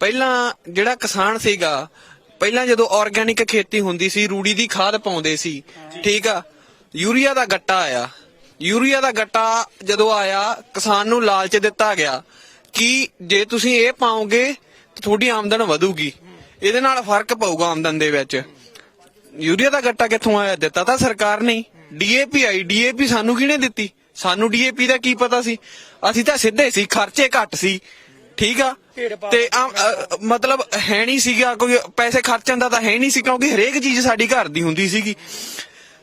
ਪਹਿਲਾਂ ਜਿਹੜਾ ਕਿਸਾਨ ਸੀਗਾ, ਪਹਿਲਾਂ ਜਦੋਂ ਆਰਗੈਨਿਕ ਖੇਤੀ ਹੁੰਦੀ ਸੀ, ਰੂੜੀ ਦੀ ਖਾਦ ਪਾਉਂਦੇ ਸੀ, ਠੀਕ ਆ, ਯੂਰੀਆ ਦਾ ਗੱਟਾ ਆਇਆ। ਯੂਰੀਆ ਦਾ ਗੱਟਾ ਜਦੋਂ ਆਇਆ, ਕਿਸਾਨ ਨੂੰ ਲਾਲਚ ਦਿੱਤਾ ਗਿਆ ਕਿ ਜੇ ਤੁਸੀਂ ਇਹ ਪਾਓਗੇ, ਤਾਂ ਤੁਹਾਡੀ ਆਮਦਨ ਵਧੂਗੀ। ਇਹਦੇ ਨਾਲ ਫ਼ਰਕ ਪਊਗਾ ਆਮਦਨ ਦੇ ਵਿੱਚ। ਯੂਰੀਆ ਦਾ ਗੱਟਾ ਕਿੱਥੋਂ ਆਇਆ? ਦਿੱਤਾ ਤਾਂ ਸਰਕਾਰ ਨੇ ਹੀ। ਡੀਏਪੀ ਆਈ। ਡੀਏਪੀ ਸਾਨੂੰ ਕਿਹਨੇ ਦਿੱਤੀ? ਸਾਨੂੰ ਡੀਏਪੀ ਦਾ ਕੀ ਪਤਾ ਸੀ? ਅਸੀਂ ਤਾਂ ਸਿੱਧੇ ਸੀ, ਖਰਚੇ ਘੱਟ ਸੀ। ਠੀਕ ਆ? ਤੇ ਮਤਲਬ ਹੈ ਨਹੀਂ ਸੀਗਾ ਕੋਈ ਪੈਸੇ ਖਰਚਣ ਦਾ ਤਾਂ ਹੈ ਨਹੀਂ ਸੀ ਕਿਉਂਕਿ ਹਰੇਕ ਚੀਜ਼ ਸਾਡੀ ਘਰ ਦੀ ਹੁੰਦੀ ਸੀਗੀ।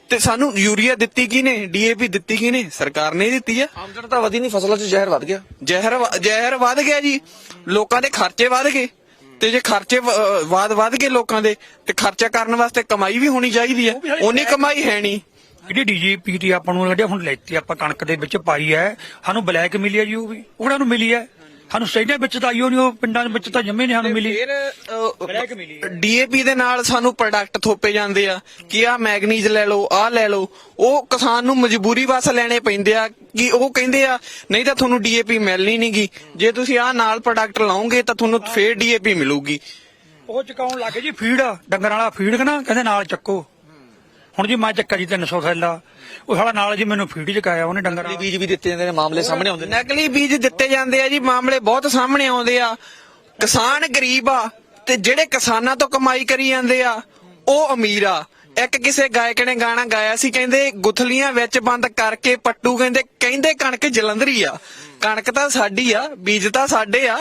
ਤੇ ਸਾਨੂੰ ਯੂਰੀਆ ਦਿੱਤੀ ਕਿਹਨੇ? ਡੀਏਪੀ ਦਿੱਤੀ ਕਿਹਨੇ? ਸਰਕਾਰ ਨੇ ਦਿੱਤੀ ਆ। ਆਮਦਨ ਤਾਂ ਵਧੀ ਨਹੀਂ ਫਸਲਾਂ 'ਚ ਜ਼ਹਿਰ ਵੱਧ ਗਿਆ। ਜ਼ਹਿਰ ਜ਼ਹਿਰ ਵੱਧ ਗਿਆ ਜੀ। ਲੋਕਾਂ ਦੇ ਖਰਚੇ ਵੱਧ ਗਏ। ਤੇ ਜੇ ਖਰਚੇ ਵ- ਅ, ਵੱਧ ਵੱਧ ਗਏ ਲੋਕਾਂ ਦੇ ਤੇ ਖਰਚਾ ਕਰਨ ਵਾਸਤੇ ਕਮਾਈ ਵੀ ਹੋਣੀ ਚਾਹੀਦੀ ਹੈ। ਉਨੀ ਕਮਾਈ ਹੈ ਨਹੀਂ। ਜਿਹੜੀ ਡੀਜੀਪੀ ਟੀ ਆਪਾਂ ਨੂੰ ਜਿਹੜੀ ਹੁਣ ਲੈਤੀ ਆਪਾਂ ਕਣਕ ਦੇ ਵਿੱਚ ਪਾਈ ਹੈ। ਸਾਨੂੰ ਬਲੈਕ ਮਿਲੀ ਹੈ ਜੀ ਉਹ ਵੀ। ਉਹਨਾਂ ਨੂੰ ਮਿਲੀ ਹੈ। ਸਾਨੂੰ ਸਟੇਡੀਆਂ ਵਿੱਚ ਤਾਂ ਆਈਓ ਨਹੀਂ ਉਹ ਪਿੰਡਾਂ ਦੇ ਵਿੱਚ ਤਾਂ ਜੰਮੇ ਨਹੀਂ ਸਾਨੂੰ ਮਿਲੀ। ਹੈ। ਡੀਏਪੀ ਦੇ ਨਾਲ ਸਾਨੂੰ ਪ੍ਰੋਡਕਟ ਥੋਪੇ ਜਾਂਦੇ ਆ ਕਿ ਆ ਮੈਗਨੀਜ਼ ਲੈ ਲਓ ਆ ਲੈ ਲਓ। ਉਹ ਕਿਸਾਨ ਨੂੰ ਮਜਬੂਰੀ ਵਸ ਲੈਣੇ ਪੈਂਦੇ ਆ ਕਿ ਉਹ ਕਹਿੰਦੇ ਆ ਨਹੀਂ ਤਾਂ ਤੁਹਾਨੂੰ ਡੀਏਪੀ ਮਿਲਣੀ ਨਹੀਂਗੀ ਜੇ ਤੁਸੀਂ ਆ ਨਾਲ ਪ੍ਰੋਡਕਟ ਲਾਓਗੇ ਤਾਂ ਤੁਹਾਨੂੰ ਫੇਰ ਡੀਏਪੀ ਮਿਲੂਗੀ। ਉਹ ਚਕਾਉਣ ਲੱਗੇ ਜੀ ਫੀਡ ਡੰਗਰਾਂ ਵਾਲਾ ਫੀਡ ਨਾ ਕਹਿੰਦੇ ਨਾਲ ਚੱਕੋ। ਹੁਣ ਜੀ ਮੈਂ ਚੱਕਾ ਜੀ 300 ਥੈਲਾ। ਉਹ ਸਾਲਾ ਨਾਲ ਜੀ ਮੈਨੂੰ ਫੀਡ ਚਕਾਇਆ ਉਹਨੇ ਡੰਗਰ ਨਕਲੀ ਬੀਜ ਵੀ ਦਿੱਤੇ ਜਾਂਦੇ ਨੇ ਮਾਮਲੇ ਸਾਹਮਣੇ ਆਉਂਦੇ ਨੇ। ਨਕਲੀ ਬੀਜ ਦਿੱਤੇ ਜਾਂਦੇ ਆ ਜੀ ਮਾਮਲੇ ਬਹੁਤ ਸਾਹਮਣੇ ਆਉਂਦੇ ਆ। ਕਿਸਾਨ ਗਰੀਬ ਆ ਤੇ ਜਿਹੜੇ ਕਿਸਾਨਾਂ ਤੋਂ ਕਮਾਈ ਕਰੀ ਜਾਂਦੇ ਆ ਉਹ ਅਮੀਰ ਆ। ਇੱਕ ਕਿਸੇ ਗਾਇਕ ਨੇ ਗਾਣਾ ਗਾਇਆ ਸੀ ਕਹਿੰਦੇ ਗੁਥਲੀਆਂ ਵਿੱਚ ਬੰਦ ਕਰਕੇ ਪੱਟੂ ਕਹਿੰਦੇ ਕਹਿੰਦੇ ਕਣਕ ਜਲੰਧਰੀ ਆ। ਕਣਕ ਤਾਂ ਸਾਡੀ ਆ ਬੀਜ ਤਾਂ ਸਾਡੇ ਆ।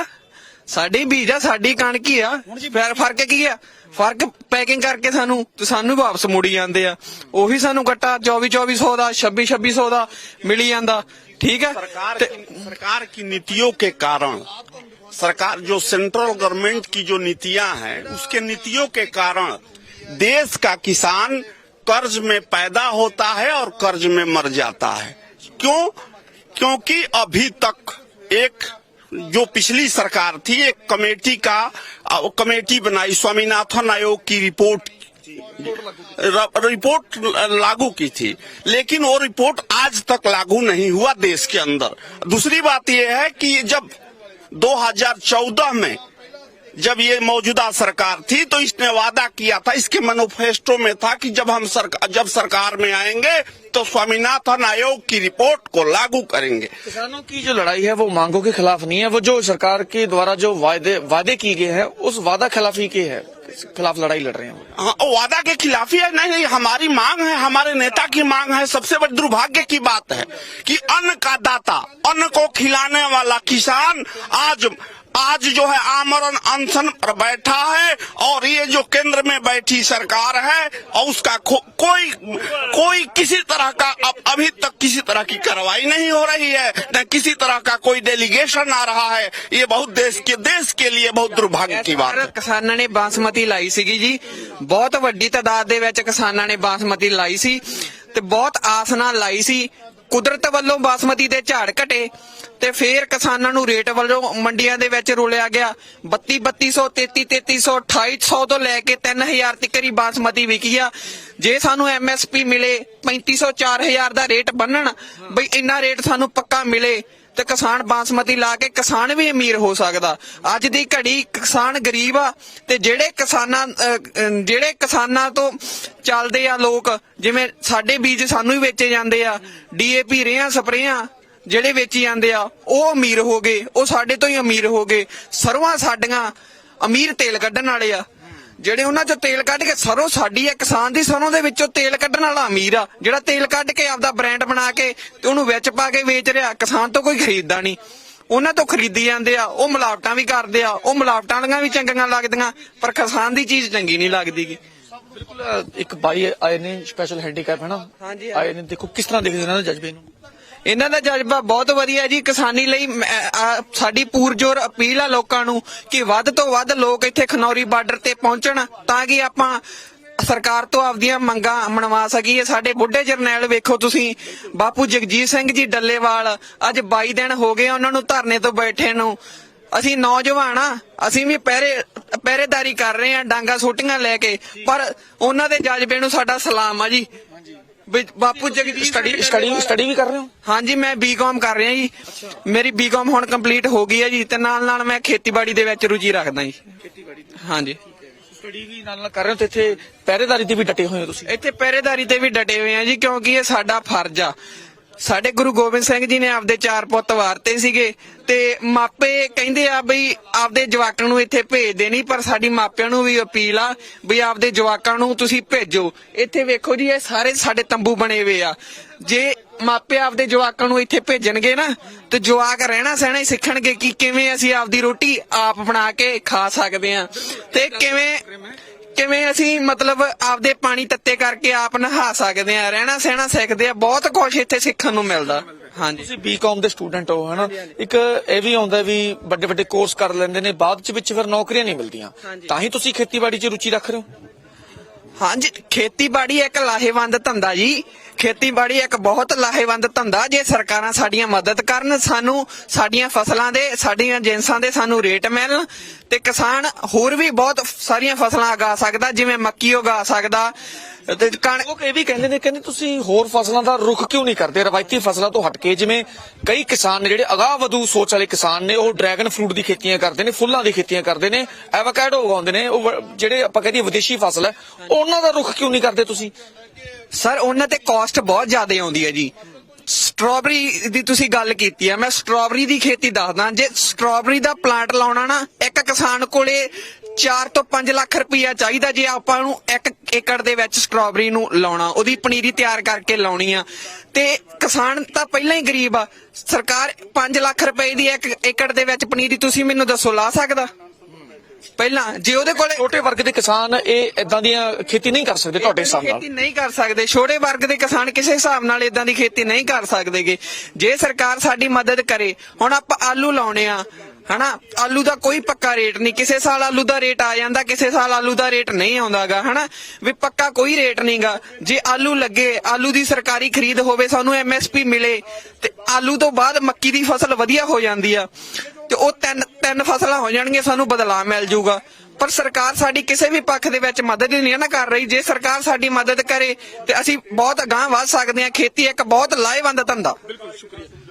ਸਾਡੀ ਬੀਜ ਆ ਸਾਡੀ ਕਣਕ ਹੀ ਆ ਫਿਰ ਫਰਕ ਕੀ ਆ ਫਰਕ ਪੈਕਿੰਗ ਕਰਕੇ ਸਾਨੂੰ ਤੇ ਸਾਨੂੰ ਵਾਪਸ ਮੁੜੀ ਜਾਂਦੇ ਆ ਉਹੀ ਸਾਨੂੰ ਗੱਟਾ 24 2400 ਦਾ 26 2600 ਦਾ ਮਿਲੀ ਜਾਂਦਾ ਠੀਕ ਆ सरकार ਤੇ की, सरकार की नीतियों के कारण सरकार जो सेंट्रल गवर्नमेंट की जो नीतियां हैं उसके नीतियों के कारण देश का किसान कर्ज में पैदा होता है और कर्ज में मर जाता है क्यों क्योंकि अभी तक एक जो पिछली सरकार थी, एक कमेटी का कमेटी बनाई, स्वामीनाथन आयोग की रिपोर्ट रिपोर्ट लागू की थी। लेकिन वो रिपोर्ट आज तक लागू नहीं हुआ देश के अंदर। दूसरी बात यह है कि जब 2014 में जब ये मौजूदा सरकार थी तो इसने वादा किया था इसके मैनिफेस्टो में था कि जब हम सरकार जब सरकार में आएँगे तो स्वामीनाथन आयोग की रिपोर्ट को लागू करेंगे। किसानों की जो लड़ाई है वो मांगों के खिलाफ नहीं है वो जो सरकार के द्वारा जो वादे वादे किए गए हैं उस वादा खिलाफी के है खिलाफ लड़ाई लड़ रहे हैं हाँ, वादा के खिलाफ ही है? नहीं नहीं हमारी मांग है हमारे नेता की मांग है। सबसे बड़ी दुर्भाग्य की बात है कि अन्न का दाता अन्न को खिलाने वाला किसान आज आज जो है आमरण अनशन पर बैठा है और ये जो केंद्र में बैठी सरकार है और उसका खो- कोई कोई किसी तरह का अब अभी तक किसी तरह की कार्रवाई नहीं हो रही है न किसी तरह का कोई डेलीगेशन आ रहा है ये बहुत देश के देश के लिए बहुत दुर्भाग्य की बात है ਕਿਸਾਨਾਂ ਨੇ ਬਾਸਮਤੀ ਲਾਈ ਸੀਗੀ ਜੀ ਬਹੁਤ ਵੱਡੀ ਤਾਦਾਦ ਦੇ ਵਿੱਚ ਕਿਸਾਨਾਂ ਨੇ ਬਾਸਮਤੀ ਲਾਈ ਸੀ ਤੇ ਬਹੁਤ ਆਸ ਨਾਲ ਲਾਈ ਸੀ ਕੁਦਰਤ ਵੱਲੋਂ ਬਾਸਮਤੀ ਦੇ ਝਾੜ ਘਟੇ ਤੇ ਫੇਰ ਕਿਸਾਨਾਂ ਨੂੰ ਰੇਟ ਵੱਲੋਂ ਮੰਡੀਆਂ ਦੇ ਵਿੱਚ ਰੋਲਿਆ ਗਿਆ। 32 3200 33 3300 2800 ਤੋਂ ਲੈ ਕੇ 3000 ਤੱਕ ਹੀ ਬਾਸਮਤੀ ਵਿਕੀ ਆ। ਜੇ ਸਾਨੂੰ ਐਮਐਸਪੀ ਮਿਲੇ 3500 4000 ਦਾ ਰੇਟ ਬੰਨਣ, ਬਈ ਇੰਨਾ ਰੇਟ ਸਾਨੂੰ ਪੱਕਾ ਮਿਲੇ ਤੇ ਕਿਸਾਨ ਬਾਸਮਤੀ ਲਾ ਕੇ ਕਿਸਾਨ ਵੀ ਅਮੀਰ ਹੋ ਸਕਦਾ। ਅੱਜ ਦੀ ਘੜੀ ਕਿਸਾਨ ਗਰੀਬ ਆ ਤੇ ਜਿਹੜੇ ਕਿਸਾਨਾਂ ਜਿਹੜੇ ਕਿਸਾਨਾਂ ਤੋਂ ਚੱਲਦੇ ਆ ਲੋਕ, ਜਿਵੇਂ ਸਾਡੇ ਬੀਜ ਸਾਨੂੰ ਹੀ ਵੇਚੇ ਜਾਂਦੇ ਆ, ਡੀਏਪੀ ਰੇਹਾਂ, ਸਪਰੇਆਂ ਜਿਹੜੇ ਵੇਚੀ ਜਾਂਦੇ ਆ, ਉਹ ਅਮੀਰ ਹੋ ਗਏ, ਉਹ ਸਾਡੇ ਤੋਂ ਹੀ ਅਮੀਰ ਹੋ ਗਏ। ਸਰਵਾਂ ਸਾਡੀਆਂ, ਅਮੀਰ ਤੇਲ ਕੱਢਣ ਵਾਲੇ ਆ। ਜਿਹੜੇ ਉਹਨਾਂ ਚੋਂ ਤੇਲ ਕੱਢ ਕੇ ਸਰੋਂ ਸਾਡੀ ਆ ਕਿਸਾਨ ਦੀ ਸਰੋਂ ਦੇ ਵਿੱਚੋਂ ਤੇਲ ਕੱਢਣ ਵਾਲਾ ਅਮੀਰ ਆ। ਜਿਹੜਾ ਤੇਲ ਕੱਢ ਕੇ ਆਪਦਾ ਬ੍ਰਾਂਡ ਬਣਾ ਕੇ ਤੇ ਉਹਨੂੰ ਵਿੱਚ ਪਾ ਕੇ ਵੇਚ ਰਿਹਾ ਕਿਸਾਨ ਤੋਂ ਕੋਈ ਖਰੀਦਦਾ ਨਹੀਂ। ਉਹਨਾਂ ਤੋਂ ਖਰੀਦੀ ਜਾਂਦੇ ਆ ਉਹ ਮਿਲਾਵਟਾਂ ਵੀ ਕਰਦੇ ਆ ਉਹ ਮਿਲਾਵਟਾਂ ਵਾਲੀਆਂ ਵੀ ਚੰਗੀਆਂ ਲੱਗਦੀਆਂ ਪਰ ਕਿਸਾਨ ਦੀ ਚੀਜ਼ ਚੰਗੀ ਨਹੀਂ ਲੱਗਦੀਗੀ। ਬਿਲਕੁਲ ਇੱਕ ਬਾਈ ਆਏ ਨੇ ਸਪੈਸ਼ਲ ਹੈਂਡੀਕੈਪ ਹੈ ਨਾ? ਆਏ ਨੇ ਦੇਖੋ ਕਿਸ ਤਰ੍ਹਾਂ ਦੇਖਦੇ ਨੇ ਜਜ਼ਬੇ ਨੂੰ? ਇਹਨਾਂ ਦਾ ਜਜ਼ਬਾ ਬਹੁਤ ਵਧੀਆ ਜੀ। ਕਿਸਾਨੀ ਲਈ ਸਾਡੀ ਪੂਰਜੋਰ ਅਪੀਲ ਆ ਲੋਕਾਂ ਨੂੰ ਕਿ ਵੱਧ ਤੋਂ ਵੱਧ ਲੋਕ ਇੱਥੇ ਖਨੌਰੀ ਬਾਰਡਰ ਤੇ ਪਹੁੰਚਣ ਤਾਂ ਕਿ ਆਪਾਂ ਸਰਕਾਰ ਤੋਂ ਆਪਦੀਆਂ ਮੰਗਾਂ ਮਨਵਾ ਸਕੀਏ। ਸਾਡੇ ਬੁੱਢੇ ਜਰਨੈਲ ਵੇਖੋ ਤੁਸੀਂ, ਬਾਪੂ ਜਗਜੀਤ ਸਿੰਘ ਜੀ ਡੱਲੇਵਾਲ, ਅੱਜ 22 ਦਿਨ ਹੋ ਗਏ ਉਹਨਾਂ ਨੂੰ ਧਰਨੇ ਤੋਂ ਬੈਠੇ ਨੂੰ। ਅਸੀਂ ਨੌਜਵਾਨ ਆ, ਅਸੀਂ ਵੀ ਪਹਿਰੇ, ਪਹਿਰੇਦਾਰੀ ਕਰ ਰਹੇ ਆ, ਡਾਂਗਾ ਸੋਟੀਆਂ ਲੈ ਕੇ, ਪਰ ਉਹਨਾਂ ਦੇ ਜਜ਼ਬੇ ਨੂੰ ਸਾਡਾ ਸਲਾਮ ਆ ਜੀ। ਵੀ ਬਾਪੂ ਜਗਦੀਸ਼ ਸਟੱਡੀ ਸਟੱਡੀ ਸਟੱਡੀ ਵੀ ਕਰ ਰਹੇ ਹੋ? ਹਾਂਜੀ ਮੈਂ ਬੀਕਾਮ ਕਰ ਰਿਹਾ ਜੀ। ਮੇਰੀ ਬੀਕਾਮ ਹੁਣ ਕੰਪਲੀਟ ਹੋ ਗਈ ਹੈ ਜੀ ਤੇ ਨਾਲ ਨਾਲ ਮੈਂ ਖੇਤੀਬਾੜੀ ਦੇ ਵਿੱਚ ਰੁਚੀ ਰੱਖਦਾ ਜੀ। ਖੇਤੀਬਾੜੀ ਹਾਂਜੀ। ਸਟੱਡੀ ਵੀ ਨਾਲ ਨਾਲ ਕਰ ਰਹੇ ਹੋ ਤੇ ਇੱਥੇ ਪਹਿਰੇਦਾਰੀ ਤੇ ਵੀ ਡਟੇ ਹੋਏ ਹੋ ਤੁਸੀਂ? ਇੱਥੇ ਪਹਿਰੇਦਾਰੀ ਤੇ ਵੀ ਡਟੇ ਹੋਏ ਆ ਜੀ ਕਿਉਂਕਿ ਇਹ ਸਾਡਾ ਫਰਜ਼ ਆ। ਸਾਡੇ ਗੁਰੂ ਗੋਬਿੰਦ ਸਿੰਘ ਜੀ ਨੇ ਆਪਦੇ ਚਾਰ ਪੁੱਤ ਵਾਰਤੇ ਸੀਗੇ ਤੇ ਮਾਪੇ ਕਹਿੰਦੇ ਆ ਬਈ ਆਪਦੇ ਜਵਾਕਾਂ ਨੂੰ ਇੱਥੇ ਭੇਜਦੇ ਨਹੀਂ, ਪਰ ਸਾਡੀ ਮਾਪਿਆਂ ਨੂੰ ਵੀ ਅਪੀਲ ਆ ਵੀ ਆਪਦੇ ਜਵਾਕਾਂ ਨੂੰ ਤੁਸੀਂ ਭੇਜੋ। ਇੱਥੇ ਵੇਖੋ ਜੀ, ਇਹ ਸਾਰੇ ਸਾਡੇ ਤੰਬੂ ਬਣੇ ਹੋਏ ਆ। ਜੇ ਮਾਪੇ ਆਪਦੇ ਜਵਾਕਾਂ ਨੂੰ ਇੱਥੇ ਭੇਜਣਗੇ ਨਾ, ਤੇ ਜਵਾਕ ਰਹਿਣਾ ਸਹਿਣਾ ਹੀ ਸਿੱਖਣਗੇ ਕਿ ਕਿਵੇਂ ਅਸੀਂ ਆਪਦੀ ਰੋਟੀ ਆਪ ਬਣਾ ਕੇ ਖਾ ਸਕਦੇ ਆ। ਤੇ ਕਿਵੇਂ ਕਿਵੇਂ ਅਸੀਂ ਮਤਲਬ ਆਪਦੇ ਪਾਣੀ ਤੱਤੇ ਕਰਕੇ ਆਪ ਨਹਾ ਸਕਦੇ ਆ ਰਹਿਣਾ ਸਹਿਣਾ ਸਿੱਖਦੇ ਆ ਬਹੁਤ ਕੁਝ ਇੱਥੇ ਸਿੱਖਣ ਨੂੰ ਮਿਲਦਾ। ਹਾਂਜੀ। ਤੁਸੀਂ ਬੀਕਾਮ ਦੇ ਸਟੂਡੈਂਟ ਹੋ ਹਨਾ? ਇੱਕ ਇਹ ਵੀ ਆਉਂਦਾ ਵੀ ਵੱਡੇ ਵੱਡੇ ਕੋਰਸ ਕਰ ਲੈਂਦੇ ਨੇ ਬਾਅਦ ਚ ਵਿੱਚ ਫਿਰ ਨੌਕਰੀਆਂ ਨਹੀਂ ਮਿਲਦੀਆਂ। ਤਾਂ ਹੀ ਤੁਸੀਂ ਖੇਤੀਬਾੜੀ 'ਚ ਰੁਚੀ ਰੱਖ ਰਹੇ ਹੋ? ਹਾਂਜੀ ਖੇਤੀਬਾੜੀ ਇੱਕ ਲਾਹੇਵੰਦ ਧੰਦਾ ਜੀ। ਖੇਤੀਬਾੜੀ ਇੱਕ ਬਹੁਤ ਲਾਹੇਵੰਦ ਧੰਦਾ ਜੇ ਸਰਕਾਰਾਂ ਸਾਡੀਆਂ ਮਦਦ ਕਰਨ, ਸਾਨੂੰ ਸਾਡੀਆਂ ਫਸਲਾਂ ਦੇ, ਸਾਡੀਆਂ ਜਿੰਸਾਂ ਦੇ ਸਾਨੂੰ ਰੇਟ ਮਿਲਣ ਤੇ ਕਿਸਾਨ ਹੋਰ ਵੀ ਬਹੁਤ ਸਾਰੀਆਂ ਫਸਲਾਂ ਉਗਾ ਸਕਦਾ, ਜਿਵੇਂ ਮੱਕੀ ਉਗਾ ਸਕਦਾ, ਤੇ ਕਣ ਲੋਕ ਇਹ ਵੀ ਕਹਿੰਦੇ ਨੇ, ਕਹਿੰਦੇ ਤੁਸੀਂ ਹੋਰ ਫਸਲਾਂ ਦਾ ਰੁਖ ਕਿਉਂ ਨਹੀਂ ਕਰਦੇ? ਰਵਾਇਤੀ ਫਸਲਾਂ ਤੋਂ ਹਟ ਕੇ ਜਿਵੇਂ ਕਈ ਕਿਸਾਨ ਨੇ ਜਿਹੜੇ ਅਗਾਹ ਵਧੂ ਸੋਚ ਵਾਲੇ ਕਿਸਾਨ ਨੇ, ਉਹ ਡਰੈਗਨ ਫਰੂਟ ਦੀ ਖੇਤੀਆਂ ਕਰਦੇ ਨੇ, ਫੁੱਲਾਂ ਦੀ ਖੇਤੀਆਂ ਕਰਦੇ ਨੇ, ਐਵੋਕੈਡੋ ਉਗਾਉਂਦੇ ਨੇ, ਉਹ ਜਿਹੜੇ ਆਪਾਂ ਕਹਿੰਦੇ ਵਿਦੇਸ਼ੀ ਫਸਲ ਹੈ, ਉਹਨਾਂ ਦਾ ਰੁਖ ਕਿਉਂ ਨਹੀਂ ਕਰਦੇ ਤੁਸੀਂ? ਸਰ, ਉਹਨਾਂ ਤੇ ਕਾਸਟ ਬਹੁਤ ਜ਼ਿਆਦਾ ਆਉਂਦੀ ਹੈ ਜੀ। ਸਟ੍ਰਾਬੇਰੀ ਦੀ ਤੁਸੀਂ ਗੱਲ ਕੀਤੀ ਹੈ, ਮੈਂ ਸਟ੍ਰਾਬੇਰੀ ਦੀ ਖੇਤੀ ਦੱਸਦਾ। ਜੇ ਸਟ੍ਰਾਬੇਰੀ ਦਾ ਪਲਾਂਟ ਲਾਉਣਾ ਨਾ, ਇੱਕ ਕਿਸਾਨ ਕੋਲੇ 4 ਤੋਂ 5 ਲੱਖ ਰੁਪਇਆ ਚਾਹੀਦਾ ਜੇ ਆਪਾਂ ਨੂੰ 1 ਏਕੜ ਦੇ ਵਿੱਚ ਸਟ੍ਰਾਬੇਰੀ ਨੂੰ ਲਾਉਣਾ, ਉਹਦੀ ਪਨੀਰੀ ਤਿਆਰ ਕਰਕੇ ਲਾਉਣੀ ਆ। ਤੇ ਕਿਸਾਨ ਤਾਂ ਪਹਿਲਾਂ ਹੀ ਗਰੀਬ ਆ। ਸਰਕਾਰ 5 ਲੱਖ ਰੁਪਏ ਦੀ 1 ਏਕੜ ਦੇ ਵਿੱਚ ਪਨੀਰੀ ਤੁਸੀਂ ਮੈਨੂੰ ਦੱਸੋ, ਲਾ ਸਕਦਾ? ਪਹਿਲਾਂ ਜੇ ਉਹਦੇ ਕੋਲੇ ਛੋਟੇ ਵਰਗ ਦੇ ਕਿਸਾਨ ਇਹ ਇਦਾਂ ਦੀਆਂ ਖੇਤੀ ਨਹੀਂ ਕਰ ਸਕਦੇ ਤੁਹਾਡੇ ਹਿਸਾਬ ਨਾਲ? ਖੇਤੀ ਨਹੀਂ ਕਰ ਸਕਦੇ। ਛੋਟੇ ਵਰਗ ਦੇ ਕਿਸਾਨ ਕਿਸੇ ਹਿਸਾਬ ਨਾਲ ਇਦਾਂ ਦੀ ਖੇਤੀ ਨਹੀਂ ਕਰ ਸਕਦੇਗੇ। ਜੇ ਸਰਕਾਰ ਸਾਡੀ ਮਦਦ ਕਰੇ ਹੁਣ ਆਪਾਂ ਆਲੂ ਲਾਉਣੇ ਆ ਹਨਾ? ਆਲੂ ਦਾ ਕੋਈ ਪੱਕਾ ਰੇਟ ਨਹੀਂ। ਕਿਸੇ ਸਾਲ ਆਲੂ ਦਾ ਰੇਟ ਆ ਜਾਂਦਾ ਕਿਸੇ ਸਾਲ ਆਲੂ ਦਾ ਰੇਟ ਨਹੀਂ ਆਉਂਦਾਗਾ ਹਨਾ? ਵੀ ਪੱਕਾ ਕੋਈ ਰੇਟ ਨਹੀਂਗਾ। ਜੇ ਆਲੂ ਲੱਗੇ ਆਲੂ ਦੀ ਸਰਕਾਰੀ ਖਰੀਦ ਹੋਵੇ ਸਾਨੂੰ ਐਮਐਸਪੀ ਮਿਲੇ ਤੇ ਆਲੂ ਤੋਂ ਬਾਅਦ ਮੱਕੀ ਦੀ ਫਸਲ ਵਧੀਆ ਹੋ ਜਾਂਦੀ ਆ। ਤੇ ਉਹ ਤਿੰਨ ਤਿੰਨ ਫਸਲਾਂ ਹੋ ਜਾਣਗੀਆਂ ਸਾਨੂੰ ਬਦਲਾਅ ਮਿਲ ਜਾਊਗਾ ਪਰ ਸਰਕਾਰ ਸਾਡੀ ਕਿਸੇ ਵੀ ਪੱਖ ਦੇ ਵਿੱਚ ਮਦਦ ਹੀ ਨਹੀਂ ਨਾ ਕਰ ਰਹੀ ਜੇ ਸਰਕਾਰ ਸਾਡੀ ਮਦਦ ਕਰੇ ਤੇ ਅਸੀਂ ਬਹੁਤ ਅਗਾਂਹ ਵਧ ਸਕਦੇ ਹਾਂ ਖੇਤੀ ਇੱਕ ਬਹੁਤ ਲਾਹੇਵੰਦ ਧੰਦਾ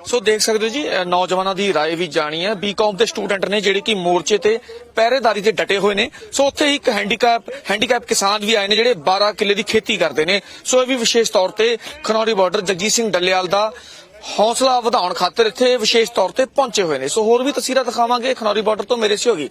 ਸੋ ਦੇਖ ਸਕਦੇ ਹੋ ਜੀ ਅਹ ਨੌਜਵਾਨਾਂ ਦੀ رائے ਵੀ ਜਾਣੀ ਹੈ ਬੀਕਾਮ ਦੇ ਸਟੂਡੈਂਟ ਨੇ ਜਿਹੜੇ ਕਿ ਮੋਰਚੇ ਤੇ ਪਹਿਰੇਦਾਰੀ ਤੇ ਡਟੇ ਹੋਏ ਨੇ ਸੋ ਉੱਥੇ ਇੱਕ ਹੈਂਡੀਕੈਪ ਹੈਂਡੀਕੈਪ ਕਿਸਾਨ ਵੀ ਆਏ ਨੇ ਜਿਹੜੇ 12 ਕਿੱਲੇ ਦੀ ਖੇਤੀ ਕਰਦੇ ਨੇ ਸੋ ਇਹ ਵੀ ਵਿਸ਼ੇਸ਼ ਤੌਰ ਤੇ ਖਨੌਰੀ ਬਾਰਡਰ ਜਗਜੀਤ ਸਿੰਘ ਡੱਲੇਵਾਲ ਦਾ ਹੌਸਲਾ ਵਧਾਉਣ ਖਾਤਰ ਇੱਥੇ ਵਿਸ਼ੇਸ਼ ਤੌਰ ਤੇ ਪਹੁੰਚੇ ਹੋਏ ਨੇ। ਸੋ ਹੋਰ ਵੀ ਤਸਵੀਰਾਂ ਦਿਖਾਵਾਂਗੇ। ਖਨੌਰੀ ਬਾਰਡਰ ਤੋਂ ਮੇਰੇ ਸਹਿਯੋਗੀ